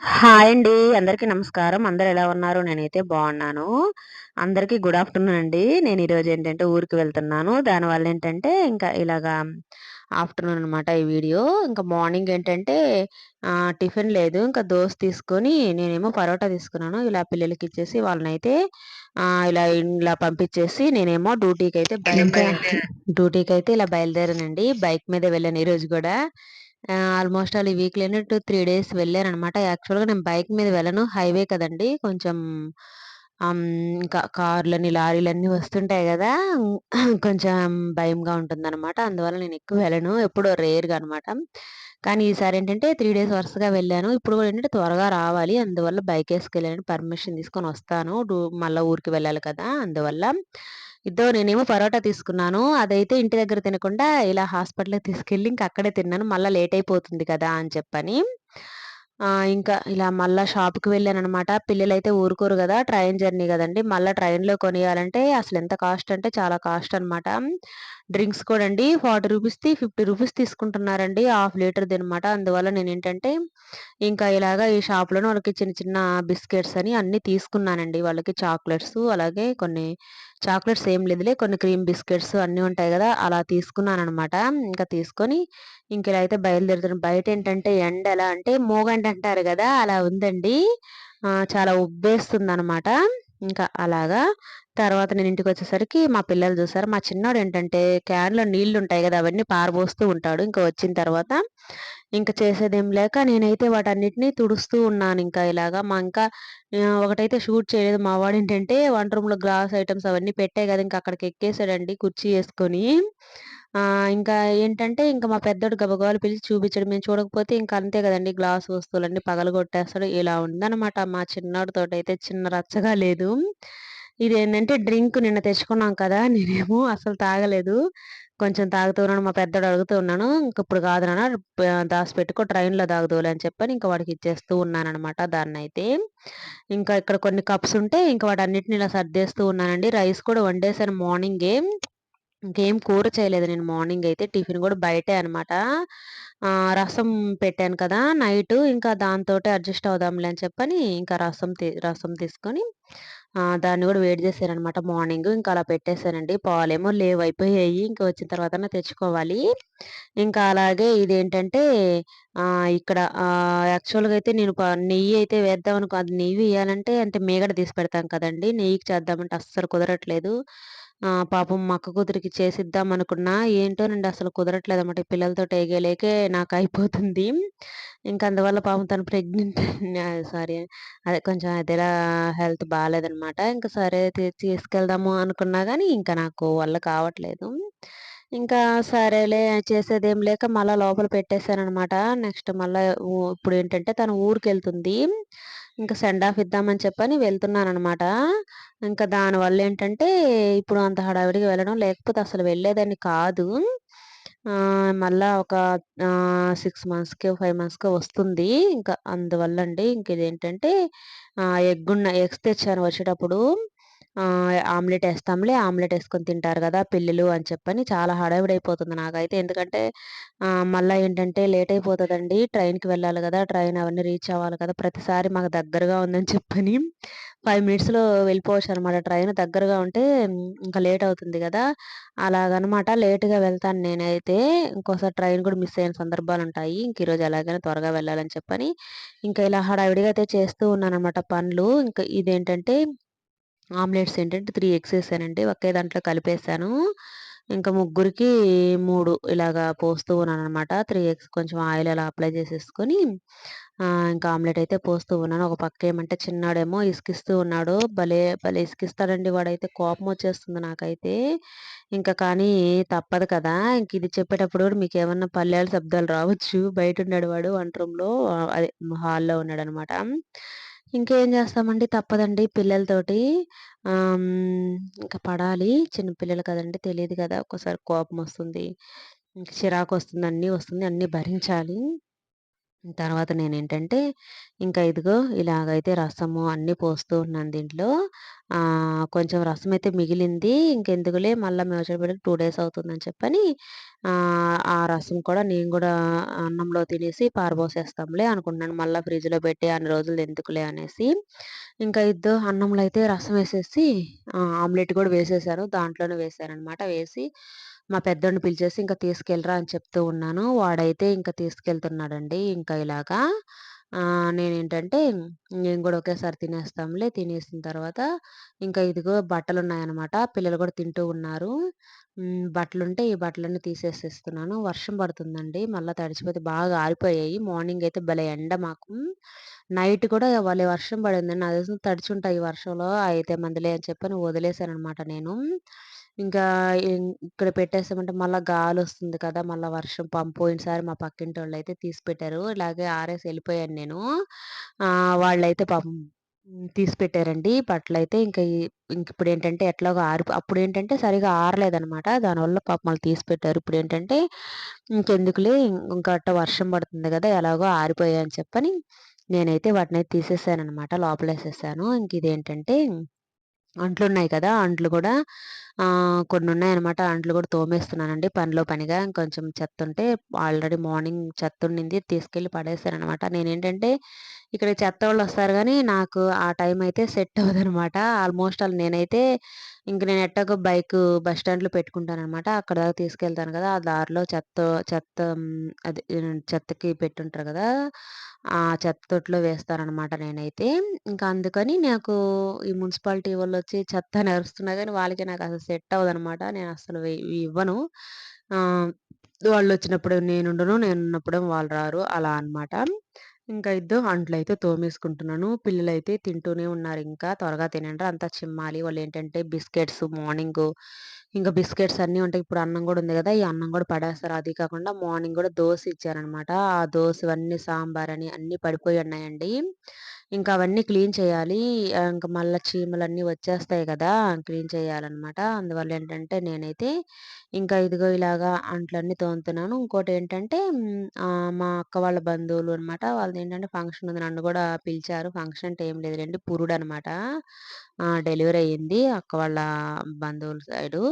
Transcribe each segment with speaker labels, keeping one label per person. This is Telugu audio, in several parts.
Speaker 1: హాయ్ అండి. అందరికీ నమస్కారం. అందరూ ఎలా ఉన్నారు? నేనైతే బాగున్నాను. అందరికీ గుడ్ ఆఫ్టర్‌నూన్ అండి. నేను ఈరోజు ఏంటంటే ఊరికి వెళ్తున్నాను. దానివల్ల ఏంటంటే ఇంకా ఇలాగా ఆఫ్టర్‌నూన్ అనమాట ఈ వీడియో. ఇంకా మార్నింగ్ ఏంటంటే టిఫిన్ లేదు. ఇంకా దోస తీసుకొని నేనేమో పరోటా తీసుకున్నాను. ఇలా పిల్లలకి ఇచ్చేసి వాళ్ళనైతే ఇలా ఇలా పంపించేసి నేనేమో డ్యూటీకైతే బయలుదే డ్యూటీకైతే ఇలా బయలుదేరానండి. బైక్ మీదే వెళ్ళాను ఈరోజు గూడా. ఆల్‌మోస్ట్ ఆల్ ఈ వీక్‌లోనే 2, 3 డేస్ వెళ్ళారనమాట యాక్చువల్‌గా నేను బైక్ మీద వెళ్ళను. హైవే కదండీ! కొంచెం ఇంకా కార్లని, లారీలన్నీ వస్తుంటాయి కదా కొంచెం భయంగా ఉంటుందనమాట. అందువల్ల నేను ఎక్కువ వెళ్ళను. ఎప్పుడో రేర్‌గా అనమాట. కానీ ఈసారి ఏంటంటే త్రీ డేస్ వరుసగా వెళ్ళాను. ఇప్పుడు కూడా ఏంటంటే త్వరగా రావాలి. అందువల్ల బైక్ వేసుకెళ్ళాలని పర్మిషన్ తీసుకొని వస్తాను మళ్ళీ ఊరికి వెళ్ళాలి కదా! అందువల్ల. ఇద్దో నేనేమో పరోటా తీసుకున్నాను. అదైతే ఇంటి దగ్గర తినకుండా ఇలా హాస్పిటల్‌కి తీసుకెళ్ళి ఇంక అక్కడే తిన్నాను. మళ్ళీ లేట్ అయిపోతుంది కదా! అని చెప్పని. ఇంకా ఇలా మళ్ళా షాప్‌కి వెళ్ళానమాట పిల్లలు అయితే ఊరుకోరు కదా ట్రైన్ జర్నీ కదండి మళ్ళీ ట్రైన్‌లో కొనియాలంటే అసలు ఎంత కాస్ట్ అంటే చాలా కాస్ట్ అనమాట. డ్రింక్స్ కూడా అండి ఫార్టీ 40ది, రూ. 50 తీసుకుంటున్నారండి. హాఫ్ లీటర్‌దనమాట. అందువల్ల నేనేంటంటే ఇంకా ఇలాగ ఈ షాప్‌లోనే వాళ్ళకి చిన్న చిన్న బిస్కెట్స్ అని అన్నీ తీసుకున్నానండి. వాళ్ళకి చాక్లెట్స్ అలాగే కొన్ని చాక్లెట్స్ ఏం లేదులే కొన్ని క్రీమ్ బిస్కెట్స్ అన్నీ ఉంటాయి కదా అలా తీసుకున్నాననమాట. ఇంకా తీసుకొని ఇంక ఇలా అయితే బయలుదేరుతున్నాను. బయటేంటంటే ఎండ ఎలా అంటే మోగంట అంటారు కదా అలా ఉందండి. చాలా ఉబ్బేస్తుంది అనమాట ఇంకా అలాగా తర్వాత నేను ఇంటికి వచ్చేసరికి మా పిల్లలు చూసారు. మా చిన్నోడేంటంటే క్యాన్‌లో నీళ్ళుంటాయి కదా అవన్నీ పారబోస్తూ ఉంటాడు. ఇంకా వచ్చిన తర్వాత ఇంకా చేసేదేం లేక నేనైతే వాటన్నిటిని తుడుస్తూ ఉన్నాను ఇంకా ఇలాగా. మా ఇంకా ఒకటైతే షూట్ చేయలేదు. మా వాడేంటంటే వంట రూమ్‌లో గ్లాస్ ఐటమ్స్ అవన్నీ పెట్టాయి ఇంకా అక్కడికి ఎక్కేసాడండి కుర్చీ వేసుకొని ఇంకా ఏంటంటే ఇంకా మా పెద్దోడు గబగబాలు పిలిచి చూపించడం మేము చూడకపోతే ఇంకా అంతే కదండి గ్లాస్ వస్తువులన్నీ పగలగొట్టేస్తాడు. ఇలా ఉందన్నమాట మా చిన్నోడితోటైతే చిన్న రచ్చగా లేదు. ఇదేంటంటే డ్రింక్ నిన్న తెచ్చుకున్నాం కదా! నేనేమో అసలు తాగలేదు. కొంచెం తాగుతూ ఉన్నాను. మా పెద్దోడు అడుగుతూ ఉన్నాను. "ఇంకిప్పుడు కాదు నాన్న దాసి పెట్టుకో ట్రైన్‌లో తాగుదువులే" అని చెప్పని ఇంకా వాడికి ఇచ్చేస్తూ ఉన్నానమాట దాన్ని అయితే ఇంకా ఇక్కడ కొన్ని కప్స్ ఉంటే ఇంకా వాటి అన్నిటిని ఇలా సర్దేస్తూ ఉన్నానండి. రైస్ కూడా వండేసాను మార్నింగే. ఇంకేం కూర చేయలేదు నేను మార్నింగ్ అయితే. టిఫిన్ కూడా బయటే అనమాట. రసం పెట్టాను కదా! నైట్ ఇంకా దాంతో అడ్జస్ట్ అవుదాంలే అని చెప్పని ఇంకా రసం రసం తీసుకొని దాన్ని కూడా వేడి చేశానమాట మార్నింగ్ ఇంకా అలా పెట్టేసానండి. పాలేమో లేవు అయిపోయాయి. ఇంకా వచ్చిన తర్వాత తెచ్చుకోవాలి. ఇంకా అలాగే ఇదేంటంటే ఇక్కడ యాక్చువల్‌గా అయితే నేను నెయ్యి అయితే వేద్దాం అనుకో అది నెయ్యి వేయాలంటే అంటే మేగడ తీసి పెడతాం కదండి నెయ్యికి చేద్దామంటే అస్సలు కుదరట్లేదు. పాపం మా అక్క కూతురికి చేసిద్దాం అనుకున్నా. ఏంటోనండి అసలు కుదరట్లేదు అనమాట పిల్లలతో పిల్లలతోటి నాకు అయిపోతుంది ఇంకా అందువల్ల పాపం తను ప్రెగ్నెంట్ సారీ అదే కొంచెం అదెలా హెల్త్ బాగాలేదనమాట ఇంకా సరే తీసుకెళ్దాము అనుకున్నా కానీ ఇంకా నాకు వల్ల కావట్లేదు. ఇంకా సరేలే చేసేదేం లేక మళ్ళీ లోపల పెట్టేసాననమాట. నెక్స్ట్ మళ్ళీ ఇప్పుడు ఏంటంటే తను ఊరికెళ్తుంది. ఇంకా సెండ్ ఆఫ్ ఇద్దామని చెప్పని వెళ్తున్నాను అనమాట ఇంకా దానివల్ల ఏంటంటే ఇప్పుడు అంత హడావిడిగా వెళ్ళడం లేకపోతే అసలు వెళ్ళేదాన్ని కాదు. మళ్ళా ఒక సిక్స్ మంత్స్కి ఫైవ్ మంత్స్కి వస్తుంది. ఇంకా అందువల్ల అండి ఇంక ఇదేంటంటే ఎగ్ ఎగ్గున్న ఎగ్స్ తెచ్చాను వచ్చేటప్పుడు. ఆమ్లెట్ వేస్తాంలే ఆమ్లెట్ వేసుకొని తింటారు కదా పిల్లలు అని చెప్పని చాలా హడావిడైపోతుంది నాకైతే. ఎందుకంటే మళ్ళీ ఏంటంటే లేట్ అయిపోతుందండి ట్రైన్‌కి వెళ్ళాలి కదా ట్రైన్ అవన్నీ రీచ్ అవ్వాలి కదా! ప్రతిసారి మాకు దగ్గరగా ఉందని చెప్పని ఫైవ్ మినిట్స్‌లో వెళ్ళిపోవచ్చు అనమాట ట్రైన్ దగ్గరగా ఉంటే ఇంకా లేట్ అవుతుంది కదా అలాగనమాట. లేట్‌గా వెళ్తాను నేనైతే. ఇంకోసారి ట్రైన్ కూడా మిస్ అయిన సందర్భాలుంటాయి. ఇంక ఈరోజు ఎలాగైనా త్వరగా వెళ్ళాలని చెప్పని, ఇంకా ఇలా హడావిడిగా అయితే చేస్తూ ఉన్నాననమాట పనులు. ఇంకా ఇదేంటంటే ఆమ్లెట్స్ ఏంటంటే త్రీ ఎగ్స్ ఏసానండి. ఒకే దాంట్లో కలిపేసాను. ఇంకా ముగ్గురికి మూడు ఇలాగా పోస్తూ ఉన్నాను అనమాట త్రీ ఎగ్స్ కొంచెం ఆయిల్ అలా అప్లై చేసేసుకొని ఇంకా ఆమ్లెట్ అయితే పోస్తూ ఉన్నాను. ఒక పక్క ఏమంటే చిన్నాడేమో ఇసికిస్తూ ఉన్నాడు. భలే భలే ఇసికిస్తాడండి వాడైతే. కోపం వచ్చేస్తుంది నాకైతే. ఇంకా కానీ తప్పదు కదా! ఇంక ఇది చెప్పేటప్పుడు కూడా మీకు ఏమన్నా పల్లెల శబ్దాలు రావచ్చు. బయట ఉన్నాడు వాడు వంట రూమ్‌లో అదే హాల్‌లో ఉన్నాడనమాట. ఇంకేం చేస్తామండి తప్పదండి పిల్లలతోటి. ఇంకా పడాలి. చిన్నపిల్లలు కదండి కదండీ! తెలీదు కదా! ఒక్కోసారి కోపమొస్తుంది. ఇంక చిరాకొస్తుంది. అన్నీ వస్తుంది. అన్నీ భరించాలి. తర్వాత నేనేంటంటే, ఇంకా ఇదిగో ఇలాగైతే రసము అన్నీ పోస్తూ ఉన్నాను దీంట్లో. కొంచెం రసం అయితే మిగిలింది. ఇంకెందుకులే మళ్ళా మేమొచ్చేటప్పటికి 2 డేస్ అవుతుందని చెప్పని ఆ రసం కూడా నేను కూడా అన్నంలో తినేసి పారబోసేస్తాంలే అనుకుంటున్నాను. మళ్ళీ ఫ్రిడ్జ్‌లో పెట్టి అన్ని రోజులు ఎందుకులే అనేసి. ఇంకా ఇద్దో అన్నంలో అయితే రసం వేసేసి ఆమ్లెట్ కూడా వేసేసాను. దాంట్లోనే వేశాననమాట. వేసి మా పెద్దోడిని పిలిచేసి ఇంకా తీసుకెళ్ళరా అని చెప్తూ ఉన్నాను. వాడైతే ఇంకా తీసుకెళ్తున్నాడండి. ఇంకా ఇలాగా నేనేంటంటే నేను కూడా ఒకేసారి తినేస్తాంలే. తినేసిన తర్వాత ఇంకా ఇదిగో బట్టలున్నాయనమాట. పిల్లలు కూడా తింటూ ఉన్నారు. బట్టలుంటే ఈ బట్టలన్నీ తీసేసేస్తున్నాను. వర్షం పడుతుందండి. మళ్ళీ తడిచిపోతే బాగా ఆరిపోయాయి. మార్నింగ్ అయితే భలే ఎండ మాకు. నైట్ కూడా భలే వర్షం పడిందండి. నా తెలిసి తడిచుంటాయి ఈ వర్షంలో. అయితే మందులే అని చెప్పని వదిలేసాననమాట నేను. ఇంకా ఇన్ ఇక్కడ పెట్టేసామంటే మళ్ళా గాలొస్తుంది కదా! మళ్ళా వర్షం పం పోయినసారి మా పక్కింటోళ్ళైతే తీసి పెట్టారు. ఇలాగే ఆరేసి ఎళ్ళిపోయాను నేను. ఆహ్, వాళ్ళైతే పాపం హ్మ్. తీసి పెట్టారండి. బట్టలైతే ఇంకా ఈ ఇంకిప్పుడేంటంటే ఎట్లాగో ఆరిపో అప్పుడేంటంటే సరిగ్గా ఆరలేదనమాట. దానివల్ల పాపం మళ్ళీ తీసి పెట్టారు. ఇప్పుడేంటంటే ఇంకెందుకులే ఇంకట్ట వర్షం పడుతుంది కదా ఎలాగో ఆరిపోయాయని చెప్పని నేనైతే వాటినైతే తీసేసాననమాట. లోపలేసేసాను. ఇంకిదేంటంటే అంట్లు ఉన్నాయి కదా! అంట్లు కూడా కొన్ని ఉన్నాయి అనమాట అంట్లు కూడా తోమేస్తున్నానండి పనిలో పనిగా. కొంచెం చెత్త ఉంటే ఆల్రెడీ మార్నింగ్ చెత్త ఉండింది తీసుకెళ్ళి పడేశారనమాట నేనేంటంటే ఇక్కడ చెత్త వాళ్ళు వస్తారు కానీ నాకు ఆ టైం అయితే సెట్ అవ్వదనమాట. ఆల్‌మోస్ట్ ఆల్ నేనైతే ఇంక నేను ఎట్టాగో బైకు బస్ స్టాండ్‌లో పెట్టుకుంటాననమాట. అక్కడ దాకా తీసుకెళ్తాను కదా ఆ దారిలో చెత్త చెత్త అది చెత్తకి పెట్టుంటారు కదా ఆ చెత్త తొట్టిలో వేస్తాననమాట నేనైతే. ఇంకా అందుకని నాకు ఈ మున్సిపాలిటీ వాళ్ళు వచ్చి చెత్త అని అరుస్తున్నా వాళ్ళకి వాళ్ళకి అసలు సెట్ అవ్వదనమాట. అసలు వె ఇవ్వను. వాళ్ళు వచ్చినప్పుడు నేనుండను. ఉన్నప్పుడు వాళ్ళు రారు. అలా అనమాట. ఇంకా ఇద్దో అంట్లయితే తోమేసుకుంటున్నాను. పిల్లలైతే తింటూనే ఉన్నారు ఇంకా త్వరగా తినండి అంతా చిమ్మాలి. వాళ్ళు ఏంటంటే బిస్కెట్స్ మార్నింగు ఇంకా బిస్కెట్స్ అన్నీ ఉంటాయి. ఇప్పుడు అన్నం కూడా ఉంది కదా ఈ అన్నం కూడా పడేస్తారు. అది కాకుండా మార్నింగ్ కూడా దోశ ఇచ్చారనమాట ఆ దోశ అన్ని సాంబార్ అని అన్ని అన్నీ పడిపోయున్నాయండి. ఇంకా అవన్నీ క్లీన్ చేయాలి. ఇంకా ఇంక మళ్ళా చీమలన్నీ వచ్చేస్తాయి కదా క్లీన్ చేయాలనమాట. అందువల్లేంటంటే నేనైతే ఇంకా ఇదిగో ఇలాగా అంట్లన్నీ తోముతున్నాను. ఇంకోటేంటంటే హ్మ్, ఆహ్, మా అక్క వాళ్ళ బంధువులు అనమాట. వాళ్ళదేంటంటే ఫంక్షన్ ఉంది. నన్ను గూడా పిలిచారు. ఫంక్షన్ అంటే ఏం లేదులెండి. పురుడనమాట. ఆహ్, డెలివరీ అయింది. అక్క వాళ్ళ బంధువుల సైడు.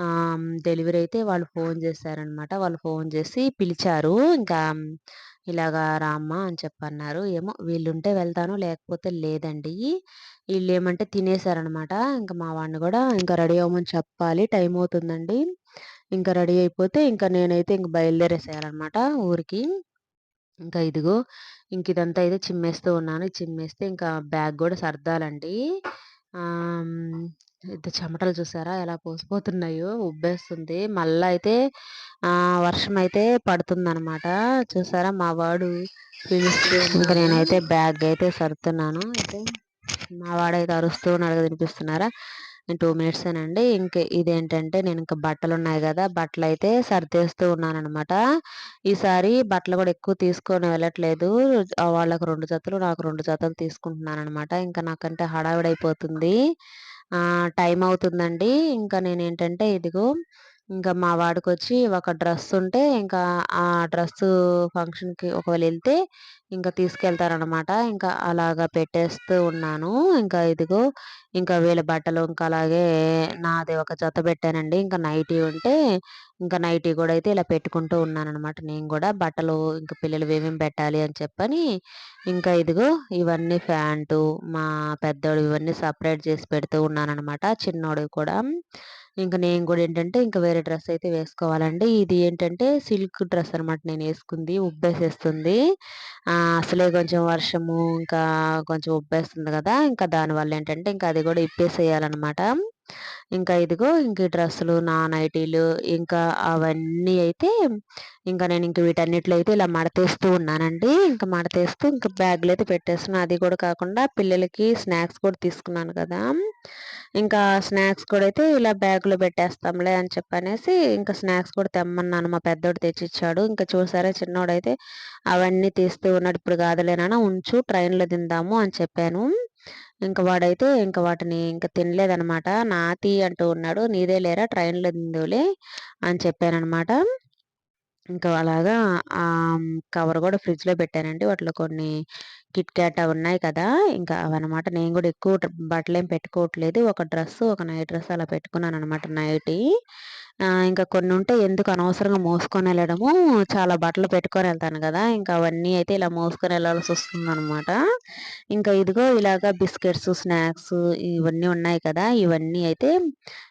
Speaker 1: ఆహ్, డెలివరీ అయితే వాళ్ళు ఫోను జేశారనమాట. వాళ్ళు ఫోను జేసి పిలిచారు. ఇంకా ఇలాగా రామ్మా అని చెప్పన్నారు. ఏమో వీళ్ళుంటే వెళ్తాను. లేకపోతే లేదండి. వీళ్ళు ఏమంటే తినేసారనమాట. ఇంకా మా వాడిని కూడా ఇంకా రెడీ అవ్వమని చెప్పాలి. టైం అవుతుందండి ఇంకా రెడీ అయిపోతే ఇంకా నేనైతే ఇంక బయలుదేరేసేయాలన్నమాట ఊరికి. ఇంకా ఇదిగో ఇంక ఇదంతా అయితే చిమ్మేస్తూ ఉన్నాను. చిమ్మేస్తే ఇంకా బ్యాగ్ కూడా సర్దాలండి. ఇంత చెమటలు చూసారా ఎలా పోసిపోతున్నాయో ఉబ్బేస్తుంది. మళ్ళీ అయితే వర్షం అయితే పడుతుంది పడుతుందనమాట. చూసారా మా వాడు పిలుస్తూ నేనైతే బ్యాగ్ అయితే సర్దుతున్నాను. అయితే మా వాడైతే అరుస్తూ ఉన్నాడు కదా! నేను టూ మినిట్స్ అండి ఇంక ఇదేంటంటే నేనింక బట్టలున్నాయి గదా! బట్టలైతే సర్దేస్తూ ఉన్నాననమాట. ఈసారి బట్టలు కూడా ఎక్కువ తీసుకొని వెళ్ళట్లేదు. వాళ్ళకు రెండు జతలు, నాకు రెండు జతలు తీసుకుంటున్నానమాట ఇంకా నాకంటే హడావిడైపోతుంది. టైం అవుతుందండి ఇంకా నేనేంటంటే ఇదిగో ఇంకా మా వాడికి వచ్చి ఒక డ్రెస్ ఉంటే ఇంకా ఆ డ్రెస్సు ఫంక్షన్‌కి ఒకవేళ వెళ్తే ఇంకా తీసుకెళ్తారనమాట. ఇంకా అలాగా పెట్టేస్తూ ఉన్నాను. ఇంకా ఇదిగో ఇంకా వీళ్ళ బట్టలు ఇంకా అలాగే నాది ఒక జత పెట్టానండి. ఇంకా నైటీ ఉంటే ఇంకా నైటీ కూడా అయితే ఇలా పెట్టుకుంటూ ఉన్నాననమాట నేను కూడా బట్టలు ఇంకా పిల్లలు ఏమేమి పెట్టాలి అని చెప్పని ఇంకా ఇదిగో ఇవన్నీ ఫ్యాంటు, మా పెద్దోడు ఇవన్నీ సపరేట్ చేసి పెడుతూ ఉన్నాననమాట. చిన్నోడు కూడా. ఇంక నేను కూడా ఏంటంటే ఇంక వేరే డ్రెస్ అయితే వేసుకోవాలండి. ఇది ఏంటంటే సిల్క్ డ్రెస్ అనమాట నేనేసుకుంది. ఉబ్బేసేస్తుంది. అసలే కొంచెం వర్షము ఇంకా కొంచెం ఉబ్బేస్తుంది కదా ఇంకా దానివల్ల ఏంటంటే ఇంకా అది కూడా ఇప్పేసేయాలన్నమాట ఇంకా ఇదిగో ఇంక డ్రెస్సులు, నా నైటీలు ఇంకా అవన్నీ అయితే ఇంకా నేను ఇంక వీటన్నిటిలో అయితే ఇలా మడతేస్తూ ఉన్నానండి. ఇంకా మడతేస్తూ ఇంక బ్యాగ్‌లో అయితే పెట్టేస్తున్నా. అది కూడా కాకుండా పిల్లలకి స్నాక్స్ కూడా తీసుకున్నాను కదా! ఇంకా స్నాక్స్ కూడా అయితే ఇలా బ్యాగ్‌లో పెట్టేస్తాంలే అని చెప్పనేసి ఇంకా స్నాక్స్ కూడా తెమ్మన్నాను. మా పెద్దోడు తెచ్చిచ్చాడు. ఇంకా చూసారా చిన్నోడైతే అవన్నీ తీస్తూ ఉన్నాడు. "ఇప్పుడు కాదులేనా ఉంచు ట్రైన్‌లో తిందాము" అని చెప్పాను. ఇంకా వాడైతే ఇంకా వాటిని ఇంకా తినలేదనమాట. నాతి అంటూ ఉన్నాడు. "నీదే లేరా ట్రైన్‌లో తిందువులే" అని చెప్పానమాట ఇంకా అలాగా కవర్ కూడా ఫ్రిడ్జ్‌లో పెట్టానండి. వాటిలో కొన్ని కిట్ క్యాట్ అవి ఉన్నాయి కదా! ఇంకా అవన్నమాట. నేను కూడా ఎక్కువ బట్టలేం పెట్టుకోవట్లేదు. ఒక డ్రెస్సు, ఒక నైట్ డ్రెస్ అలా పెట్టుకున్నాను అనమాట నైటీ. ఇంకా కొన్ని ఉంటే ఎందుకు అనవసరంగా మోసుకొని వెళ్ళడము చాలా బట్టలు పెట్టుకొని వెళ్తాను కదా! ఇంకా అవన్నీ అయితే ఇలా మోసుకొని వెళ్ళాల్సి వస్తుందనమాట ఇంకా ఇదిగో ఇలాగా బిస్కెట్స్, స్నాక్స్ ఇవన్నీ ఉన్నాయి కదా! ఇవన్నీ అయితే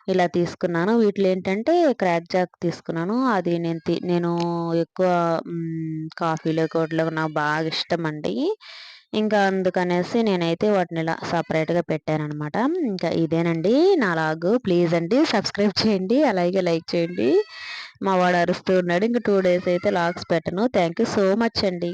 Speaker 1: ఇలా తీసుకున్నాను. వీటిలో ఏంటంటే క్రాక్ జాక్ తీసుకున్నాను. అది నేను నేను ఎక్కువ కాఫీలో కోట్లో నాకు బాగా ఇష్టం అండి ఇంకా అందుకనేసి నేనైతే వాటిని ఇలా సపరేట్‌గా పెట్టాననమాట. ఇంకా ఇదేనండి నా లాగు. ప్లీజ్ అండి సబ్స్క్రైబ్ చేయండి. అలాగే లైక్ చేయండి. మా వాడు అరుస్తూ ఉన్నాడు. ఇంక టూ డేస్ అయితే లాగ్స్ పెట్టను. థ్యాంక్ యూ సో మచ్ అండి.